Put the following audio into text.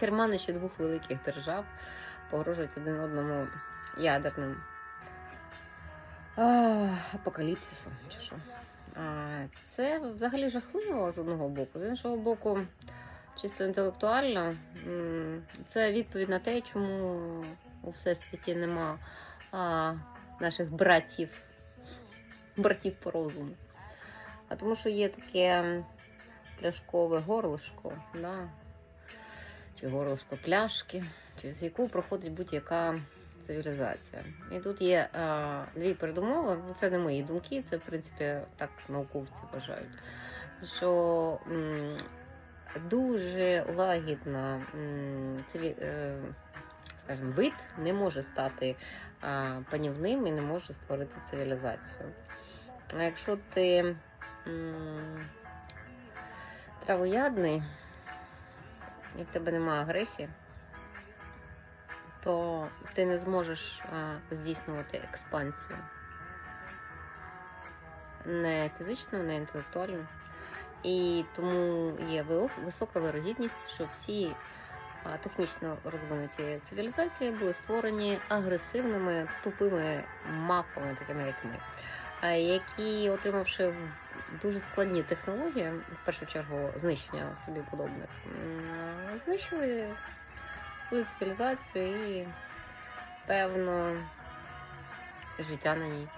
керманичі двох великих держав погрожують один одному ядерним апокаліпсисом. Чи що. Це взагалі жахливо з одного боку, з іншого боку, чисто інтелектуально. Це відповідь на те, чому у всесвіті нема наших братів, братів по розуму. А тому що є таке пляшкове горлишко, да? Чи горлишко пляшки, через яку проходить будь-яка цивілізація. І тут є а, дві передумови. Це не мої думки, це в принципі так науковці вважають. Що м, дуже лагідна м, е, скажімо, вид не може стати а, панівним і не може створити цивілізацію. А якщо ти м, травоядний і в тебе немає агресії, то ти не зможеш а, здійснювати експансію. Не фізично, не інтелектуально. І тому є висока вирогідність, що всі технічно розвинуті цивілізації були створені агресивними, тупими мавпами, такими як ми, які, отримавши дуже складні технології, в першу чергу знищення собі подобних, знищили свою цивілізацію і певно життя на ній.